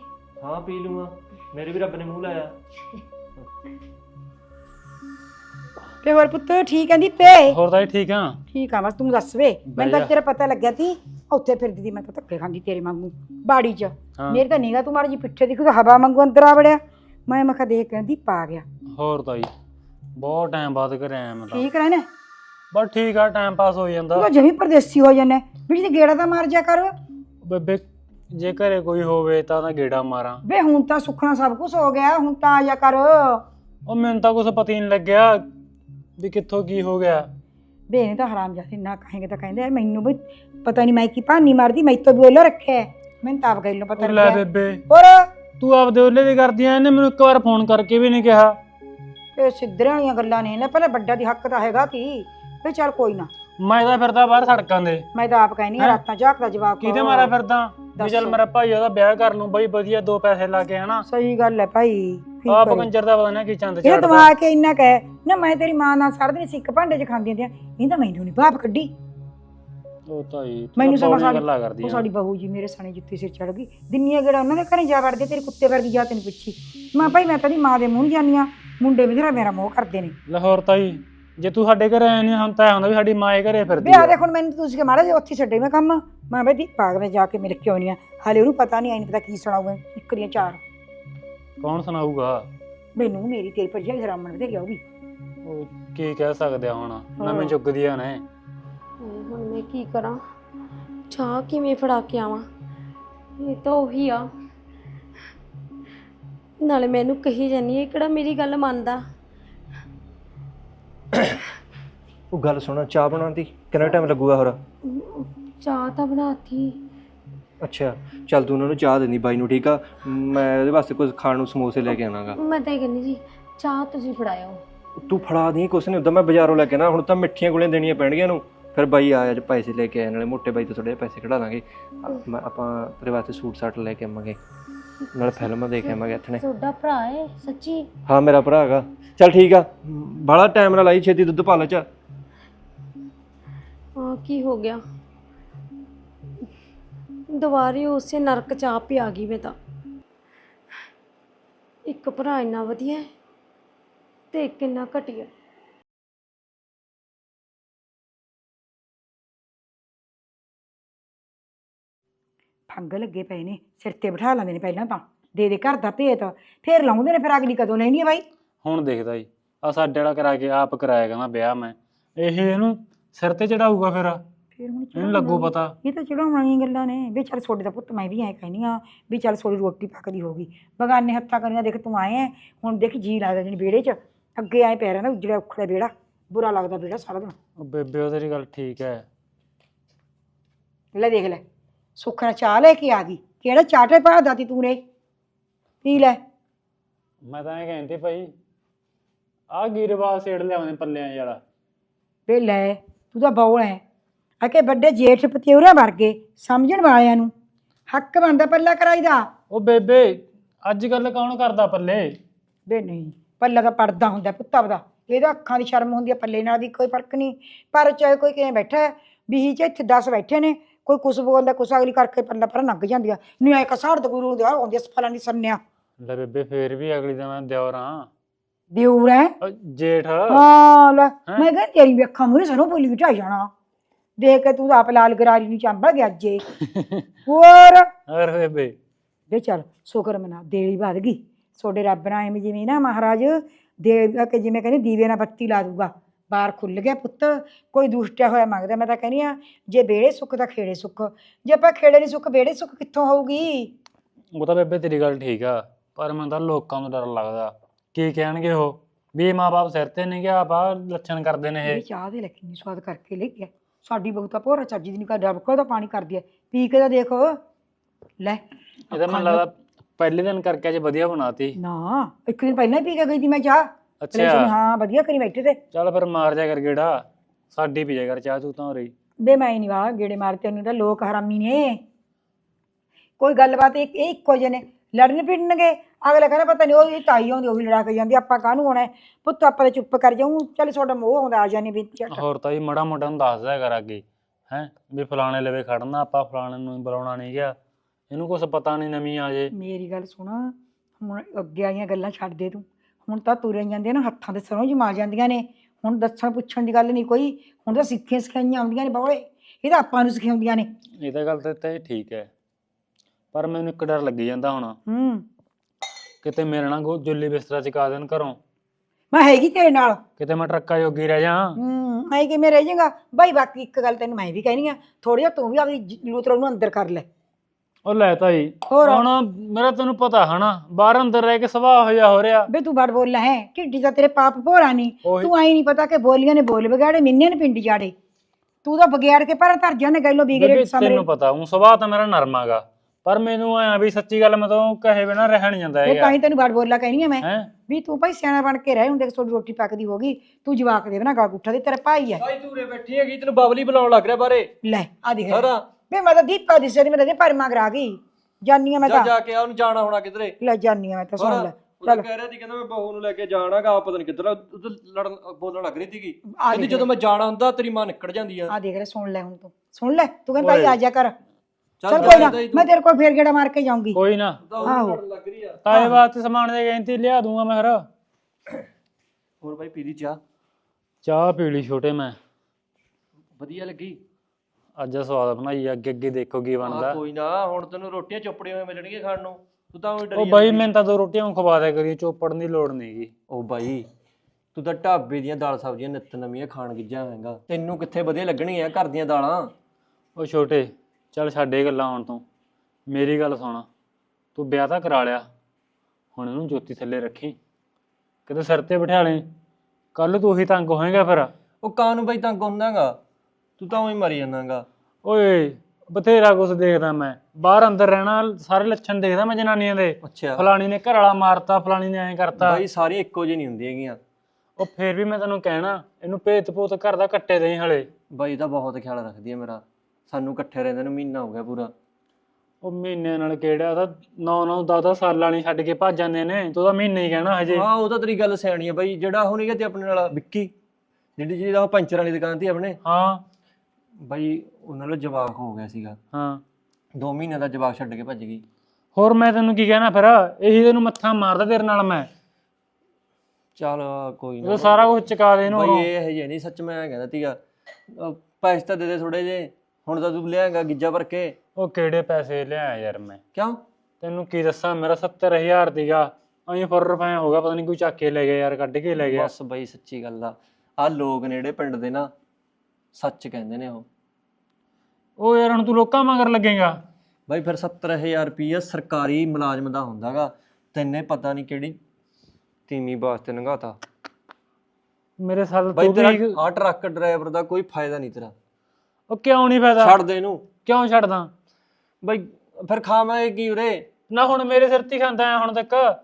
ਹਾਂ ਪੀ ਲੂੰਗਾ। ਮੇਰੇ ਵੀ ਰੱਬ ਨੇ ਮੂੰਹ ਲਾਇਆ। ਤੇ ਹੋਰ ਪੁੱਤ ਠੀਕ ਆਂ ਦੀ ਪੇ ਹੋਰ ਤਾਂ ਜੀ ਠੀਕ ਆ। ਠੀਕ ਆ ਬਸ ਤੂੰ ਦੱਸ ਵੇ। ਮੈਨੂੰ ਤਾਂ। ਤੇਰਾ ਪਤਾ ਲੱਗਿਆ ਸੀ ਉੱਥੇ ਫਿਰਦੀ ਦੀ ਮੈਂ ਤਾਂ ਧੱਕੇ ਖਾਂਦੀ ਤੇਰੇ ਵਾਂਗੂ ਬਾੜੀ 'ਚ। ਹਾਂ। ਮੇਰੇ ਤਾਂ ਨੀਗਾ ਤੂੰ ਮਾੜੀ ਜੀ ਪਿੱਛੇ ਦੀ ਕੋਈ ਹਵਾ ਵਾਂਗੂ ਅੰਦਰ ਆ ਵੜਿਆ। ਮੈਂ ਮਖਾ ਦੇਖ ਕਹਿੰਦੀ ਪਾ ਗਿਆ। ਹੋਰ ਤਾਂ ਜੀ ਬਹੁਤ ਟਾਈਮ ਬਾਅਦ ਘਰੇ ਆਇਆ ਮੈਂ ਤਾਂ। ਠੀਕ ਰਹਿਣਾ ਬਸ ਠੀਕ ਆ ਟਾਈਮ ਪਾਸ ਹੋ ਤੂੰ ਜਾਂਦਾ। ਤਾਂ ਜਮੀ ਪਰਦੇਸੀ ਹੋ ਜਾਣਾ ਵੀ ਜੇ ਗੇੜਾ ਤਾਂ ਮਾਰ ਜਾ ਕਰ। ਬੇਬੇ ਜੇ ਘਰੇ ਕੋਈ ਹੋਵੇ ਤਾਂ ਤਾਂ ਗੇੜਾ ਮਾਰਾਂ। ਵੇ ਹੁਣ ਤਾਂ ਸੁੱਖਣਾ ਸਭ ਕੁਝ ਹੋ ਗਿਆ ਹੁਣ ਤਾਂ ਆ ਜਾ ਕਰ। ਉਹ ਮੈਨੂੰ ਤਾਂ ਕੁਝ ਪਤਾ ਹੀ ਨਹੀਂ ਲੱਗਿਆ ਵੀ ਕਿੱਥੋਂ ਕੀ ਹੋ ਗਿਆ। ਵੇ ਨੇ ਤਾਂ ਹਰਾਮ ਜਾਦੇ ਨਾ ਕਹੇਂਗੇ ਤਾਂ ਕਹਿੰਦੇ ਆ, ਮੈਨੂੰ ਵੀ ਪਤਾ ਨਹੀਂ ਮੈਂ ਕੀ ਭਾਨੀ ਮਾਰਦੀ ਮੈਂ ਤੋਂ ਉਹਲਾ ਰੱਖਿਆ ਮੈਨੂੰ ਤਾਂ ਆਪ ਗੱਲ ਨੂੰ ਪਤਾ ਉਹ ਲੈ ਲੱਗਿਆ ਬੇਬੇ ਹੋਰ? ਤੂੰ ਆਪਦੇ ਉਹਲੇ ਦੀ ਕਰਦੀ ਆ ਇਹਨੇ ਮੈਨੂੰ ਇੱਕ ਵਾਰ ਫੋਨ ਕਰਕੇ ਵੀ ਨਹੀਂ ਕਿਹਾ। ਇਹ ਸਿੱਧਰਾਂ ਵਾਲੀਆਂ ਗੱਲਾਂ ਨੇ ਨਾ ਪਹਿਲਾਂ ਵੱਡਾ ਦੀ ਹੱਕ ਤਾਂ ਹੈਗਾ ਤੀ। ਵੀ ਚੱਲ ਕੋਈ ਨਾ। ਮੈਂ ਤਾਂ ਫਿਰਦਾ ਬਾਹਰ ਸੜਕਾਂ ਦੇ। ਮੈਂ ਤਾਂ ਆਪ ਕਹਿੰਦੀ ਆ ਹੈਂ? ਰਾਤਾਂ ਝਾਕ ਦਾ ਜਵਾਬ ਕਿਹਦੇ ਮਾਰਾ ਫਿਰਦਾ? ਵੀ ਦੱਸ। ਚੱਲ ਮੇਰਾ ਭਾਈ ਉਹਦਾ ਵਿਆਹ ਕਰ ਲੂੰ ਬਈ ਵਧੀਆ ਦੋ ਪੈਸੇ ਲਾ ਕੇ ਹਨਾ? ਸਹੀ ਗੱਲ ਹੈ ਭਾਈ ਕੀ ਆਪ ਕਰੇ? ਕੰਜਰ ਦਾ ਪਤਾ ਨਹੀਂ ਕੀ ਚੰਦ ਇਹ ਚੜਦਾ ਦਿਮਾਗ ਕੇ ਇੰਨਾ ਕਹਿ ਨਾ ਮੈਂ ਤੇਰੀ ਮਾਂ ਨਾਲ ਸਾਰਾ ਦਿਨ ਸਿੱਕ ਭਾਂਡੇ 'ਚ ਖਾਂਦੀ ਹੁੰਦੀ ਆ। ਇਹ ਤਾਂ ਮੈਨੂੰ ਨਹੀਂ ਭਾਪ ਕੱਢੀ। ਉਹ ਤਾਂ ਹੀ ਮੈਨੂੰ ਮੈਨੂੰ ਸਮਾਂ ਸਮਾਂ ਸਾਡੀ- ਗੱਲਾਂ ਕਰਦੀ ਉਹ ਆ ਸਾਡੀ ਬਹੂ ਜੀ ਮੇਰੇ ਸਣੇ ਜੁੱਤੀ ਸਿਰ ਚੜ ਗਈ। ਦਿੰਨੀਆਂ ਗੇੜਾ ਉਹਨਾਂ ਦੇ ਘਰੇ ਜਾ ਵੜਦੇ ਤੇਰੇ ਕੁੱਤੇ ਵਰਗੀ ਜਾ ਤੈਨੂੰ ਪਿੱਛੀ। ਮੈਂ ਭਾਈ ਮੈਂ ਤੇਰੀ ਮਾਂ ਦੇ ਮੂੰਹ ਜਾਨੀ ਆ ਮੁੰਡੇ ਬਥੇਰਾ ਮੇਰਾ ਮੋਹ ਕਰਦੇ ਨੇ। ਲਾਹੌਰ ਤਾਈ ਜੇ ਤੂੰ ਸਾਡੇ ਘਰੇ ਆਇਆ ਨਹੀਂ ਹੁਣ ਤਾਂ ਇਹ ਹੁੰਦਾ ਵੀ ਸਾਡੀ ਮਾਂ ਇਹ ਘਰੇ ਫਿਰਦੀ ਆ ਦੇਖ ਹੁਣ ਮੈਨੂੰ ਤੁਸੀਂ ਕਿ ਮਾੜਾ ਜਿਹਾ ਉੱਥੇ ਛੱਡੇ ਮੈਂ ਕੰਮ। ਮੈਂ ਬਈ ਦੀਪਾਗ ਵਿੱਚ ਜਾ ਕੇ ਮਿਲ ਕੇ ਆਉਣੀ ਆ। ਹਾਲੇ ਉਹਨੂੰ ਪਤਾ ਨਹੀਂ ਆਈ ਨਹੀਂ ਪਤਾ ਕੀ ਸੁਣਾਊਗਾ ਇੱਕ ਦੀਆਂ ਚਾਰ। ਕੌਣ ਸੁਣਾਊਗਾ? ਮੈਨੂੰ ਮੇਰੀ ਤੇਰੀ ਭਰਜਾਈ ਹਰਾਮਣ ਬਥੇਰੀ ਆਊਗੀ ਉਹ ਕੀ ਕਹਿ ਸਕਦੇ ਆ ਹੁਣ? ਨਵੇਂ ਯੁੱਗ ਦੀਆਂ ਨੇ ਹਾਏ, ਹੁਣ ਮੈਂ ਕੀ ਕਰਾਂ? ਚਾਹ ਕਿਵੇਂ ਫੜਾ ਕੇ ਆਵਾਂ? ਇਹ ਤਾਂ ਉਹੀ ਆ। ਨਾਲੇ ਮੈਨੂੰ ਕਹੀ ਜਾਨੀ ਇਹ ਕਿਹੜਾ ਮੇਰੀ ਗੱਲ ਮੰਨਦਾ? ਉਹ ਗੱਲ ਸੁਣ ਚਾਹ ਬਣਾਉਣ ਦੀ? ਕਿੰਨਾ ਟਾਈਮ ਲੱਗੂਗਾ ਹੋਰ? ਚਾਹ ਤਾਂ ਬਣਾਤੀ। ਅੱਛਾ ਚੱਲ ਤੂੰ ਉਹਨਾਂ ਨੂੰ ਚਾਹ ਦਿੰਦੀ ਬਾਈ ਨੂੰ ਠੀਕ ਆ? ਮੈਂ ਉਹਦੇ ਵਾਸਤੇ ਕੁਝ ਖਾਣ ਨੂੰ ਸਮੋਸੇ ਲੈ ਕੇ ਆਵਾਂਗਾ। ਮੈਂ ਤਾਂ ਇਹ ਕਹਿੰਦੀ ਜੀ ਚਾਹ ਤੁਸੀਂ ਫੜਾਇਓ। ਤੂੰ ਫੜਾ ਦੀ ਕੁਛ ਨਹੀਂ ਹੁੰਦਾ ਮੈਂ ਬਾਜ਼ਾਰੋਂ ਲੈ ਕੇ ਨਾ ਹੁਣ ਤਾਂ ਮਿੱਠੀਆਂ ਗੋਲੀਆਂ ਦੇਣੀਆਂ ਪੈਣਗੀਆਂ ਨੂੰ ਫਿਰ ਬਾਈ ਆ ਅੱਜ ਪੈਸੇ ਲੈ ਕੇ ਆਏ ਨਾਲੇ ਮੋਟੇ ਬਾਈ ਤੋਂ ਥੋੜੇ ਪੈਸੇ ਕਢਾ ਲਾਂਗੇ। ਮੈਂ ਆਪਾਂ ਤੇਰੇ ਵਾਸਤੇ ਸੂਟ ਸਾਟ ਲੈ ਕੇ ਆਵਾਂਗੇ। ਨਾਲ ਫਿਲਮ ਦੇਖ ਆਵਾਂਗੇ ਇੱਥੇ। ਤੁਹਾਡਾ ਭਰਾ ਹੈ ਸੱਚੀ? ਹਾਂ ਮੇਰਾ ਭਰਾ ਹੈਗਾ। ਚੱਲ ਠੀਕ ਆ ਬੜਾ ਟਾਈਮ ਨਾਲ ਆਈ ਛੇਤੀ ਦੁੱਧ ਪਾ ਲੈ ਚ। ਆ ਕੀ ਹੋ ਗਿਆ? ਦੁਬਾਰੇ ਉਸੇ ਨਰਕ ਚ ਆਪ ਹੀ ਗਈ ਮੈਂ ਤਾਂ। ਇੱਕ ਭਰਾ ਇੰਨਾ ਵਧੀਆ ਤੇ ਇੱਕ ਇੰਨਾ ਘਟੀਆ। ਫੰਗ ਲੱਗੇ ਪਏ ਨੇ ਸਿਰ ਤੇ ਬਿਠਾ ਲੈਂਦੇ ਨੇ ਪਹਿਲਾਂ ਤਾਂ। ਦੇ ਦੇ ਘਰ ਦਾ ਭੇਤ ਫੇਰ ਲਾਉਂਦੇ ਨੇ ਫਿਰ ਅਗਲੀ ਕਦੋਂ ਨਹੀਂ ਹੈ ਬਾਈ? ਹੁਣ ਦੇਖਦਾ ਜੀ ਆ ਸਾਡੇ ਵਾਲਾ ਕਰਾ ਕੇ ਆਪ ਕਰਾਇਆ ਨਾ ਵਿਆਹ ਮੈਂ। ਇਹ ਇਹਨੂੰ ਸਿਰ ਤੇ ਚੜਾਊਗਾ ਫਿਰ? ਫਿਰ ਹੁਣ ਇਹਨੂੰ ਲੱਗੂ ਪਤਾ। ਇਹ ਤਾਂ ਚੜਾਉਣ ਵਾਲੀਆਂ ਗੱਲਾਂ ਨੇ। ਵੀ ਚੱਲ ਤੁਹਾਡੇ ਦਾ ਪੁੱਤ ਮੈਂ ਵੀ ਐ ਕਹਿਨੀ ਆ ਵੀ ਚੱਲ ਸੋੜੀ ਰੋਟੀ ਪੱਕਦੀ ਹੋਗੀ ਬਗਾਨੇ ਹੱਥਾਂ ਕਰੀਆਂ ਦੇਖ ਤੂੰ ਆਏ। ਐ ਹੁਣ ਦੇਖ ਜੀ ਲੱਗਦਾ ਜਣੀ ਵਿਹੜੇ 'ਚ। ਅੱਗੇ ਆਏ ਪੈ ਰਹਿੰਦਾ ਉਜੜਾ ਉਖੜਾ ਵਿਹੜਾ। ਬੁਰਾ ਲੱਗਦਾ ਵਿਹੜਾ ਸਾਰਾ ਦਿਨ। ਉਹ ਬੇਬੇ ਉਹ ਤੇਰੀ ਗੱਲ ਠੀਕ ਹੈ। ਲੈ ਦੇਖ ਲੈ। ਸੁੱਖ ਨਾਲ ਚਾਹ ਲੈ ਕੇ ਆ ਗਈ। ਕਿਹੜਾ ਚਾਟੇ ਪਾ ਦਾਤੀ ਤੂੰ ਨੇ? ਪੀ ਲੈ। ਮੈਂ ਤਾਂ ਇਹ ਕਹਿੰਦੇ ਭਾਈ ਆ ਗਿਰਵਾ ਸੇੜ ਲਿਆਉਂਦੇ ਪੱਲਿਆਂ ਵਾਲਾ। ਵੇ ਲੈ। ਤੂੰ ਤਾਂ ਬੌਲ ਐ। ਅਕੇ ਵੱਡੇ ਜੇਠ ਪਤਿਉਰਿਆਂ ਵਰਗੇ ਸਮਝਣ ਵਾਲਿਆਂ ਨੂੰ ਹੱਕ ਬਣਦਾ ਪੱਲਾ ਕਰਾਈਦਾ। ਉਹ ਬੇਬੇ ਅੱਜ ਕੱਲ ਕੌਣ ਕਰਦਾ ਪੱਲੇ? ਵੇ ਨਹੀਂ ਪੱਲਾ ਤਾਂ ਪੜਦਾ ਹੁੰਦਾ ਪੁੱਤਾ ਦਾ ਇਹਦਾ ਅੱਖਾਂ ਦੀ ਸ਼ਰਮ ਹੁੰਦੀ ਹੈ ਪੱਲੇ ਨਾਲ ਦੀ ਕੋਈ ਫ਼ਰਕ ਨਹੀਂ। ਪਰ ਚਾਹੇ ਕੋਈ ਕਿਵੇਂ ਬੈਠਾ ਹੈ ਵੀਹ ਚ ਇੱਥੇ 10 ਬੈਠੇ ਨੇ ਕੋਈ ਕੁਛ ਬੋਲਦਾ ਕੁਛ ਅਗਲੀ ਕਰਕੇ ਪੱਲਾ ਪਰ ਲੰਘ ਜਾਂਦੀ ਆ ਨਹੀਂ ਐ ਕਸਾੜ ਦੇ ਗੁਰੂ ਦੇ ਆਉਂਦੀ ਆ ਫਲਾਂ ਦੀ ਸੰਨਿਆ। ਲੈ ਬੇਬੇ ਫੇਰ ਵੀ ਅਗਲੀ ਦਾ ਮੈਂ ਦਿਉਰਾਂ ਦਿਉਰ ਹੈ। ਜੇਠ। ਹਾਂ ਲੈ? ਮੈਂ ਕਹਿੰਦੀ ਤੇਰੀ ਵੀ ਅੱਖਾਂ ਮੂਰੇ ਸਰੋਂ ਬੋਲੀ ਢਾਈ ਜਾਣਾ। ਦੇਖ ਕੇ ਤੂੰ ਤਾਂ ਆਪ ਲਾਲ ਗਰਾਰੀ ਨੂੰ ਚੰਬਲ ਗਿਆ ਜੇ ਹੋਰ? ਹੋਰ ਬੇਬੇ। ਵੇ ਚੱਲ ਸ਼ੁਕਰ ਮਨਾ ਦੇਲੀ ਵੱਧ ਗਈ। ਤੁਹਾਡੇ ਰੱਬ ਨਾਲ ਐਵੇਂ ਜਿਵੇਂ ਨਾ ਮਹਾਰਾਜ ਦੇ ਕਿ ਜਿਵੇਂ ਕਹਿੰਦੇ ਦੀਵੇ ਨਾਲ ਬੱਤੀ ਲਾ ਦੂਗਾ। ਬਾਹਰ ਖੁੱਲ ਗਿਆ ਪੁੱਤ ਕੋਈ ਦੁਸ਼ਟਿਆ ਹੋਇਆ ਮੰਗਦਾ। ਮੈਂ ਤਾਂ ਕਹਿੰਦੀ ਆ ਜੇ ਬੇੜੇ ਸੁੱਖ ਤਾਂ ਖੇੜੇ ਸੁੱਖ ਜੇ ਆਪਾਂ ਖੇੜੇ ਨਹੀਂ ਸੁੱਖ ਬੇੜੇ ਸੁੱਖ ਕਿੱਥੋਂ ਹੋਊਗੀ? ਉਹ ਤਾਂ ਬੇਬੇ ਤੇਰੀ ਗੱਲ ਠੀਕ ਆ ਪਰ ਮੈਨੂੰ ਤਾਂ ਲੋਕਾਂ ਤੋਂ ਡਰ ਲੱਗਦਾ। ਕੀ ਕਹਿਣਗੇ ਉਹ? ਵੀ ਮਾਪੇ ਸਿਰ ਤੇ ਨਹੀਂ ਗਿਆ ਬਾ ਲੱਛਣ ਕਰਦੇ ਨੇ ਇਹ। ਇਹ ਚਾਹ ਦੇ ਲੱਗੀ ਸਵਾਦ ਕਰਕੇ ਲੈ ਗਿਆ। ਸਾਡੀ ਬਹੁਤਾ ਭੋਰਾ ਚੱਜੀ ਦੀ ਨਹੀਂ ਕਰ ਡਬਕਾ ਦਾ ਪਾਣੀ ਕਰਦੀ ਐ ਪੀ ਕੇ ਤਾਂ ਦੇਖੋ। ਲੈ ਇਹਦਾ ਮੈਨੂੰ ਲੱਗਦਾ ਪਹਿਲੇ ਦਿਨ ਕਰਕੇ ਅੱਜ ਵਧੀਆ ਬਣਾਤੀ। ਨਾ ਇੱਕ ਦਿਨ ਪਹਿਲਾਂ ਹੀ ਪੀ ਕੇ ਗਈ ਸੀ ਮੈਂ ਚਾਹ। ਅੱਛਾ। ਹਾਂ ਵਧੀਆ ਕਰੀ ਬੈਠੇ ਤੇ। ਚੱਲ ਫਿਰ ਮਾਰ ਜਾ ਕਰ ਗੇੜਾ। ਸਾਡੀ ਪੀ ਜਾ ਕਰ ਚਾਹ ਚੂ ਤਾਂ ਰਹੀ ਬੇ ਮੈਂ ਨਹੀਂ ਵਾ ਗੇੜੇ ਮਾਰ ਤੈਨੂੰ ਤਾਂ ਲੋਕ ਹਰਾਮੀ ਨੇ। ਕੋਈ ਗੱਲਬਾਤ ਇੱਕ ਇਹ ਇੱਕੋ ਜਿਹੇ ਨੇ। ਲੜਨ ਪਿੜਨਗੇ ਅਗਲੇ ਕਹਿੰਦਾ ਪਤਾ ਨਹੀਂ ਉਹ ਹੀ ਤਾਈ ਆਉਂਦੀ ਉਹ ਵੀ ਲੜਾ ਕੇ ਜਾਂਦੀ ਆਪਾਂ ਕਾਹਨੂੰ ਆਉਣਾ ਹੈ? ਪੁੱਤ ਆਪਾਂ ਤਾਂ ਚੁੱਪ ਕਰ ਜਾਊਂ ਚੱਲ ਤੁਹਾਡਾ ਮੋਹ ਆਉਂਦਾ ਆ ਜਾਣੀ ਵੀ। ਹੋਰ ਤਾਂ ਜੀ ਮੜਾ ਮੋਟਾ ਨੂੰ ਦੱਸ ਦਿਆ ਕਰ ਅੱਗੇ ਹੈ ਵੀ ਫਲਾਣੇ ਲਵੇ ਖੜਨਾ ਆਪਾਂ ਫਲਾਣੇ ਨੂੰ ਬੁਲਾਉਣਾ ਨਹੀਂ ਗਿਆ। ਇਹਨੂੰ ਕੁਝ ਪਤਾ ਨਹੀਂ ਨਵੀਂ ਆ ਜੇ। ਮੇਰੀ ਗੱਲ ਸੁਣ ਹੁਣ ਅੱਗੇ ਆਈਆਂ ਗੱਲਾਂ ਛੱਡ ਦੇ ਤੂੰ। ਹੁਣ ਤਾਂ ਤੁਰੇ ਜਾਂਦੇ ਨਾ ਹੱਥਾਂ ਦੇ ਸਰੋਂ ਜਮਾ ਜਾਂਦੀਆਂ ਨੇ। ਹੁਣ ਦੱਸਣ ਪੁੱਛਣ ਦੀ ਗੱਲ ਨਹੀਂ ਕੋਈ ਹੁਣ ਤਾਂ ਸਿੱਖੀਆਂ ਸਿਖਾਈਆਂ ਆਉਂਦੀਆਂ ਨੇ ਬੋਲੇ ਇਹ ਤਾਂ ਆਪਾਂ ਨੂੰ ਸਿਖਾਉਂਦੀਆਂ ਨੇ। ਇਹ ਤਾਂ ਗੱਲ ਤੇ ਤਾਂ ਠੀਕ ਹੈ ਪਰ ਮੈਨੂੰ ਇੱਕ ਡਰ ਲੱਗੀ ਜਾਂਦਾ ਹੁਣ। ਹੂੰ। ਕਿਤੇ ਮੇਰੇ ਨਾਲ ਗੋ ਜੁੱਲੀ ਬਿਸਤਰਾ ਚਕਾ ਦੇਣ ਘਰੋਂ। ਮੈਂ ਹੈਗੀ ਤੇਰੇ ਨਾਲ। ਕਿਤੇ ਮੈਂ ਟਰੱਕਾ ਜੋਗੀ ਰਹਿ ਜਾ। ਹੂੰ ਮੈਂ ਕਿਵੇਂ ਰਹਿ ਜਾਏਗਾ? ਬਾਈ ਬਾਕੀ ਇੱਕ ਗੱਲ ਤੈਨੂੰ ਮੈਂ ਵੀ ਕਹਿਣੀ ਆ ਥੋੜੀ ਜਿਹਾ ਤੂੰ ਵੀ ਆਪਦੀ ਲੂਤਰੋ ਨੂੰ ਅੰਦਰ ਕਰ ਲੈ। ਉਹ ਲੈ ਤਾਈ ਹੋਰ? ਹੁਣ ਮੇਰਾ ਤੈਨੂੰ ਪਤਾ ਹਨਾ ਬਾਹਰ ਅੰਦਰ ਰਹਿ ਕੇ ਸੁਭਾਅ ਹੋਇਆ ਹੋ ਰਿਹਾ। ਬੇ ਤੂੰ ਬੜ ਬੋਲਣਾ ਹੈ ਢਿੱਡੀ ਦਾ ਤੇਰੇ ਪਾਪ ਭੋਰਾ ਨਹੀਂ ਉਹੀ- ਤੂੰ ਆਈ ਨਹੀਂ ਪਤਾ ਕਿ ਬੋਲੀਆਂ ਨੇ ਬੋਲ ਵਿਗਾੜੇ ਮਿੰਨੇ ਨੇ ਪਿੰਡੀ ਜਾੜੇ। ਤੂੰ ਤਾਂ ਬਗਿਆੜ ਕੇ ਪਰ ਧਰ ਜਾਂਦੇ ਗੈਲੋ ਬੇਬੇ ਬਿਗੜੇ ਸਮਰੇ ਤੈਨੂੰ ਪਤਾ ਹੂੰ ਸੁਭਾਅ ਤਾਂ ਮੇਰਾ ਨਰਮਾਗਾ ਪਰ ਮੈਨੂੰ ਆਇਆ ਵੀ ਸੱਚੀ ਗੱਲ ਮੈਂ ਤਾਂ ਕਹੇ ਬਿਨਾ ਰਹਿ ਨਹੀਂ ਜਾਂਦਾ ਇਹ ਤਾਂ ਹੈਗਾ। ਹੀ ਤੈਨੂੰ ਬੜ ਬੋਲਾ ਕਹਿਣੀ ਆ ਮੈਂ। ਹੈ? ਵੀ ਤੂੰ ਭਾਈ ਸਿਆਣਾ ਬਣ ਕੇ ਰਹਿ ਹੁਣ ਦੇਖ ਤੁਹਾਡੀ ਰੋਟੀ ਪੱਕਦੀ ਹੋਗੀ ਤੂੰ ਜਵਾਕ ਦੇ ਬਣਾ ਗਲ ਗੁੱਠਾ ਦੇ ਤੇਰਾ ਭਾਈ ਹੈ ਭਾਈ ਤੂੰ ਰੇ ਬੈਠੀ ਹੈਗੀ ਤੈਨੂੰ ਬਬਲੀ ਬੁਲਾਉਣ ਲੱਗ ਰਿਹਾ ਬਾਰੇ ਲੈ ਆ ਦੇਖ। ਸਾਰਾ। ਬੇ ਮੈਂ ਤਾਂ ਦੀਪਾ ਦੀ ਸਰੀ ਮੈਂ ਤਾਂ ਪਰ ਮਗਰ ਆ ਗਈ। ਜਾਨੀ ਆ ਮੈਂ ਜਾ ਤਾਂ। ਜਾ ਕੇ ਆ ਉਹਨੂੰ ਜਾਣਾ ਹੋਣਾ ਕਿਧਰੇ। ਲੈ ਜਾਨੀ ਆ ਮੈਂ ਤਾਂ ਸੁਣ ਲੈ। ਉਹ ਕਹਿ ਰਿਹਾ ਸੀ ਕਹਿੰਦਾ ਮੈਂ ਬਹੂ ਨੂੰ ਲੈ ਕੇ ਜਾਣਾਗਾ ਪਤਾ ਨਹੀਂ ਕਿੱਧਰ ਉਹ ਤਾਂ ਲੜਨ ਬੋਲਣ ਲੱਗ ਰਹੀ ਸੀਗੀ। ਆ ਕਹਿੰਦੀ ਜਦੋਂ ਮੈਂ ਜਾਣਾ ਹੁੰਦਾ ਤੇਰੀ ਮਾਂ ਨਿਕੜ ਜਾਂਦੀ ਆ। ਆ ਦੇਖ ਲੈ ਸੁਣ ਲੈ ਹੁਣ ਤੂੰ। ਸੁਣ ਲੈ ਤੂੰ ਕਹਿੰਦਾ ਭਾਈ ਆ ਜਾ ਕਰ। ਚੱਲ ਕੋਈ ਨਾ। ਮੈਂ ਤੇਰੇ ਕੋਲ ਫੇਰ ਗੇੜਾ ਮਾਰ ਕੇ ਜਾਊਂਗੀ। ਕੋਈ ਨਾ। ਆਹੋ। ਲੜਨ ਲੱਗ ਰਹੀ ਆ। ਤਾਏ ਵਾਸਤੇ ਸਮਾਨ ਦੇ ਗੈਂਤੀ ਲਿਆ ਦੂੰਗਾ ਮੈਂ ਫਿਰ। ਹੋਰ ਭਾਈ ਪੀਲੀ ਚਾਹ? ਚਾਹ ਪੀ ਲਈ ਛੋਟੇ ਮੈਂ। ਵਧੀਆ ਲੱਗੀ? ਅੱਜ ਸਵਾਦ ਬਣਾਈ ਆ, ਅੱਗੇ ਅੱਗੇ ਦੇਖੋ ਕੀ ਆ ਬਣਦਾ ਕੋਈ ਨਾ ਹੁਣ ਤੈਨੂੰ ਰੋਟੀਆਂ ਚੁੱਪੜੀਆਂ ਹੋਏ ਮਿਲਣਗੀਆਂ ਖਾਣ ਨੂੰ। ਤੂੰ ਤਾਂ ਉਹ ਡਰੀ ਉਹ ਬਾਈ ਮੈਨੂੰ ਤਾਂ ਦੋ ਰੋਟੀਆਂ ਖਵਾ ਦਿਆ ਕਰੀ ਚੋਪੜਨ ਦੀ ਲੋੜ ਨਹੀਂਗੀ ਉਹ ਬਾਈ ਤੂੰ ਤਾਂ ਢਾਬੇ ਦੀਆਂ ਦਾਲ ਸਬਜ਼ੀਆਂ ਨਿੱਤ ਨਵੀਆਂ ਖਾਣ ਗਿੱਜਾ ਹੋਏਗਾ ਤੈਨੂੰ ਕਿੱਥੇ ਵਧੀਆ ਲੱਗਣਗੀਆਂ ਘਰ ਦੀਆਂ ਦਾਲਾਂ? ਉਹ ਛੋਟੇ ਚੱਲ ਛੱਡ ਇਹ ਗੱਲਾਂ ਹੁਣ ਤੂੰ। ਮੇਰੀ ਗੱਲ ਸੁਣ। ਤੂੰ ਵਿਆਹ ਤਾਂ ਕਰਾ ਲਿਆ। ਹੁਣ ਇਹਨੂੰ ਜੋਤੀ ਥੱਲੇ ਰੱਖੀ। ਕਿਤੇ ਸਿਰ ਤੇ ਬਿਠਾ ਲੈ ਕੱਲ ਤੂੰ ਉਹੀ ਤੰਗ ਹੋਏਗਾ ਫਿਰ। ਉਹ ਕਾਂ ਨੂੰ ਬਾਈ ਤੰਗ ਹੁੰਦਾਗਾ? ਤੂੰ ਤਾਂ ਉਹੀ ਮਰੀ ਜਾਂਦਾਗਾ। ਓਏ ਬਥੇਰਾ ਕੁਛ ਦੇਖਦਾ ਮੈਂ। ਬਾਹਰ ਅੰਦਰ ਰਹਿਣਾ ਸਾਰੇ ਲੱਛਣ ਦੇਖਦਾ ਮੈਂ ਜਨਾਨੀਆਂ ਦੇ। ਅੱਛਾ। ਫਲਾਣੀ ਨੇ ਘਰ ਵਾਲਾ ਮਾਰਤਾ ਫਲਾਣੀ ਨੇ ਐਂ ਕਰਤਾ। ਬਾਈ ਸਾਰੀਆਂ ਇੱਕੋ ਜਿਹੀ ਨਹੀਂ ਹੁੰਦੀਆਂ ਹੈਗੀਆਂ। ਉਹ ਫੇਰ ਵੀ ਮੈਂ ਤੈਨੂੰ ਕਹਿਣਾ ਇਹਨੂੰ ਭੇਤ ਭੂਤ ਘਰ ਦਾ ਕੱਟੇ ਦੇਈ ਹਲੇ। ਬਾਈ ਦਾ ਬਹੁਤ ਖਿਆਲ ਰੱਖਦੀ ਹੈ ਮੇਰਾ। ਸਾਨੂੰ ਇਕੱਠੇ ਰਹਿੰਦੇ ਨੂੰ ਮਹੀਨਾ ਹੋ ਗਿਆ ਪੂਰਾ। ਉਹ ਮਹੀਨੇ ਨਾਲ ਕਿਹੜਾ ਤਾਂ 9 9 10 10 ਸਾਲਾਂ ਨਹੀਂ ਛੱਡ ਕੇ ਭੱਜ ਜਾਂਦੇ ਨੇ ਤੂੰ ਤਾਂ ਮਹੀਨੇ ਹੀ ਕਹਿਣਾ ਹਜੇ। ਹਾਂ ਉਹ ਤਾਂ ਤੇਰੀ ਗੱਲ ਸਿਆਣੀ ਹੈ ਬਾਈ ਜਿਹੜਾ ਉਹ ਨਹੀਂ ਤੇ ਆਪਣੇ ਨਾਲ ਵਿੱਕੀ ਜਿਹੜੀ ਜਿਹਦਾ ਉਹ ਪੰਚਰਾਂ ਵਾਲੀ ਦੁਕਾਨ ਤੇ ਆਪਣੇ। ਹਾਂ। ਬਾਈ ਉਹਨਾਂ ਦਾ ਜਵਾਕ ਹੋ ਗਿਆ ਸੀਗਾ। ਹਾਂ। 2 ਮਹੀਨੇ ਦਾ ਜਵਾਕ ਛੱਡ ਕੇ ਭੱਜ ਗਈ। ਹੋਰ ਮੈਂ ਤੈਨੂੰ ਕੀ ਕਹਿਣਾ ਫਿਰ ਇਹੀ ਤੈਨੂੰ ਮੱਥਾ ਮਾਰਦਾ ਤੇਰੇ ਨਾਲ ਮੈਂ। ਚੱਲ ਕੋਈ ਨਾ ਉਹ ਸਾਰਾ ਕੁਝ ਚੁਕਾ ਦੇ ਇਹਨੂੰ ਬਾਈ ਇਹ ਹੈ ਜੇ ਨਹੀਂ ਸੱਚ ਮੈਂ ਕਹਿੰਦਾ ਤੀਗਾ ਅਹ ਪੈਸੇ ਤਾਂ ਦੇ ਦੇ ਥੋੜੇ ਜੇ ਹੁਣ ਤਾਂ ਤੂੰ ਲਿਆਏਗਾ ਗਿੱਜਾ ਭਰ ਕੇ। ਉਹ ਕਿਹੜੇ ਪੈਸੇ ਲਿਆ ਯਾਰ ਮੈਂ? ਕਿਉਂ? ਤੈਨੂੰ ਕੀ ਦੱਸਾਂ ਮੇਰਾ 70000 ਦੀਗਾ। ਐਂ ਫੁਰ ਰੁਪਏ ਹੋ ਗਿਆ ਪਤਾ ਨਹੀਂ ਕੋਈ ਚੱਕ ਕੇ ਲੈ ਗਿਆ ਯਾਰ ਕੱਢ ਕੇ ਲੈ ਗਿਆ। ਬਸ ਬਈ ਸੱਚੀ ਗੱਲ ਆ। ਆ ਲੋਕ ਨੇੜੇ ਪਿੰਡ ਦੇ ਨਾ ਸੱਚ ਕਹਿੰਦੇ ਨੇ ਉਹ। ਉਹ ਯਾਰ ਹੁਣ ਤੂੰ ਲੋਕਾਂ ਮਗਰ ਲੱਗੇਗਾ। ਬਈ ਫਿਰ 70000 ਰੁਪਈਆ ਸਰਕਾਰੀ ਮੁਲਾਜ਼ਮ ਦਾ ਹੁੰਦਾਗਾ। ਤੈਨੇ ਪਤਾ ਨਹੀਂ ਕਿਹੜੀ ਤੀਵੀਂ ਵਾਸਤੇ ਨੰਗਾਤਾ। ਮੇਰੇ ਸਾਲ ਬਈ ਤੂੰ ਤੇਰਾ ਵੀ ਆ ਟਰੱਕ ਡਰਾਈਵਰ ਦਾ ਕੋਈ ਫਾਇਦਾ ਨਹੀਂ ਤੇਰਾ। ਉਹ ਕਿਉਂ ਨਹੀਂ ਫਾਇਦਾ? ਛੱਡ ਦੇ ਇਹਨੂੰ। ਕਿਉਂ ਛੱਡਦਾ? ਬਈ ਫਿਰ ਖਾਵਾਂਗੇ ਕੀ ਉਰੇ? ਨਾ ਹੁਣ ਮੇਰੇ ਸਿਰ ਤੇ ਹੀ ਖਾਂਦਾ ਆ ਹੁਣ ਤੱਕ।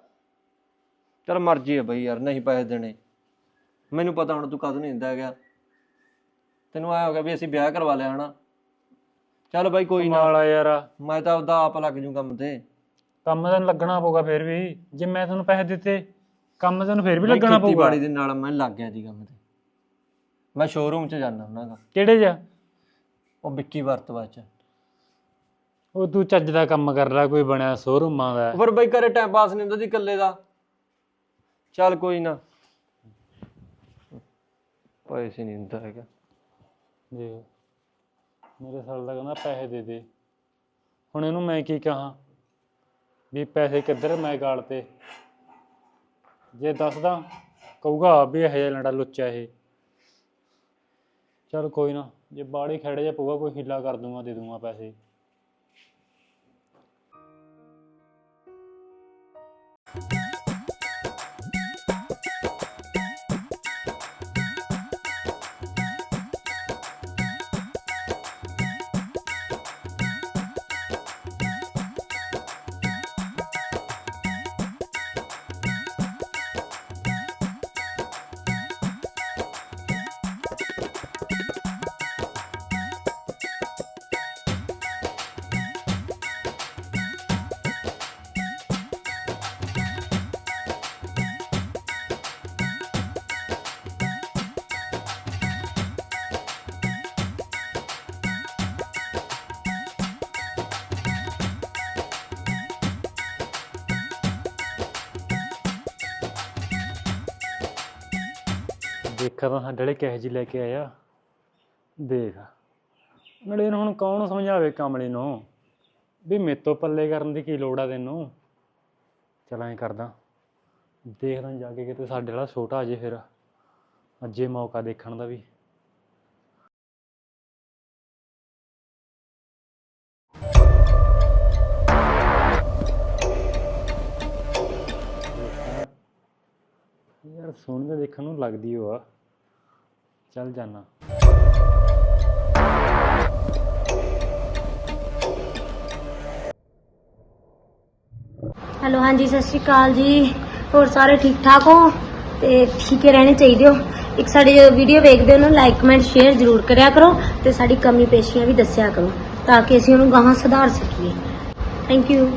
ਚਲ ਮਰਜ਼ੀ ਹੈ ਬਈ ਯਾਰ ਨਹੀਂ ਪੈਸੇ ਦੇਣੇ। ਮੈਨੂੰ ਪਤਾ ਹੁਣ ਤੂੰ ਕਦੋਂ ਨਹੀਂ ਦਿੰਦਾ ਹੈਗਾ। ਤੈਨੂੰ ਆਇਆ ਹੋਗਾ ਵੀ ਅਸੀਂ ਵਿਆਹ ਕਰਵਾ ਲਿਆ ਹਨਾ। ਚੱਲ ਬਾਈ ਕੋਈ ਨਾ। ਨਾਲ ਆ ਯਾਰ। ਮੈਂ ਤਾਂ ਉਹਦਾ ਆਪ ਲੱਗ ਜੂ ਕੰਮ ਤੇ। ਕੰਮ ਤਾਂ ਲੱਗਣਾ ਪਊਗਾ ਫਿਰ ਵੀ। ਜੇ ਮੈਂ ਤੁਹਾਨੂੰ ਪੈਸੇ ਦਿੱਤੇ ਕੰਮ ਤੈਨੂੰ ਫਿਰ ਵੀ ਲੱਗਣਾ ਪਊਗਾ। ਖੇਤੀਬਾੜੀ ਦੇ ਨਾਲ ਮੈਂ ਲੱਗ ਗਿਆ ਜੀ ਕੰਮ ਤੇ। ਮੈਂ ਸ਼ੋਰੂਮ 'ਚ ਜਾਣਾ ਉਹਨਾਂ ਦਾ ਕਿਹੜੇ ਜਾ ਉਹ ਵਿੱਕੀ ਵਰਤਵਾ 'ਚ। ਉਹ ਤੂੰ ਚੱਜ ਦਾ ਕੰਮ ਕਰ ਲੈ ਕੋਈ ਬਣਿਆ ਸ਼ੋਰੂਮਾਂ ਦਾ। ਫਿਰ ਬਈ ਘਰੇ ਟਾਈਮ ਪਾਸ ਨਹੀਂ ਹੁੰਦਾ ਜੀ ਇਕੱਲੇ ਦਾ। ਚੱਲ ਕੋਈ ਨਾ। ਪੈਸੇ ਨਹੀਂ ਦਿੰਦਾ ਹੈਗਾ। ਦੇਖ ਮੇਰੇ ਸਾਲ ਦਾ ਕਹਿੰਦਾ ਪੈਸੇ ਦੇ ਦੇ। ਹੁਣ ਇਹਨੂੰ ਮੈਂ ਕੀ ਕਹਾਂ? ਵੀ ਪੈਸੇ ਕਿੱਧਰ ਮੈਂ ਗਾਲ ਤੇ? ਜੇ ਦੱਸਦਾ ਕਹੂਗਾ ਵੀ ਇਹ ਜਿਹਾ ਲੰਡਾ ਲੁੱਚਾ ਇਹ। ਚਲ ਕੋਈ ਨਾ। ਜੇ ਬਾੜੀ ਖੜੇ ਜਾ ਪਊਗਾ ਕੋਈ ਹਿੱਲਾ ਕਰ ਦੂੰਗਾ ਦੇ ਦੂੰਗਾ ਪੈਸੇ। ਦੇਖਾ ਤਾਂ ਸਾਡੇ ਵਾਲੇ ਕਿਹੋ ਜਿਹੀ ਲੈ ਕੇ ਆਇਆ। ਦੇਖ, ਨਾਲੇ ਇਹਨੂੰ ਹੁਣ ਕੌਣ ਸਮਝਾਵੇ ਕਮਲੀ ਨੂੰ? ਵੀ ਮੇਤੋਂ ਪੱਲੇ ਕਰਨ ਦੀ ਕੀ ਲੋੜ ਆ ਤੈਨੂੰ? ਚਲ ਐਂ ਕਰਦਾ। ਦੇਖਦਾ ਜਾ ਕੇ ਕਿਤੇ ਸਾਡੇ ਵਾਲਾ ਛੋਟਾ ਅਜੇ ਫਿਰ। ਅੱਜੇ ਮੌਕਾ ਦੇਖਣ ਦਾ ਵੀ। ਯਾਰ ਸੋਹਣੀ ਤਾਂ ਦੇਖਣ ਨੂੰ ਲੱਗਦੀ ਉਹ ਆ। ਚੱਲ ਜਾਣਾ ਹੈਲੋ, ਹਾਂਜੀ, ਸਤਿ ਸ਼੍ਰੀ ਅਕਾਲ ਜੀ। ਹੋਰ ਸਾਰੇ ਠੀਕ ਠਾਕ ਹੋ? ਤੇ ਠੀਕੇ ਰਹਿਣੇ ਚਾਹੀਦੇ ਹੋ। ਇੱਕ ਸਾਡੀ ਵੀਡੀਓ ਵੇਖਦੇ ਹੋ ਨਾ ਲਾਈਕ ਕਮੈਂਟ ਸ਼ੇਅਰ ਜ਼ਰੂਰ ਕਰਿਆ ਕਰੋ ਤੇ ਸਾਡੀ ਕਮੀ ਪੇਸ਼ੀਆਂ ਵੀ ਦੱਸਿਆ ਕਰੋ, ਤਾਂ ਕਿ ਅਸੀਂ ਉਹਨੂੰ ਗਾਹਾਂ ਸੁਧਾਰ ਸਕੀਏ। Thank you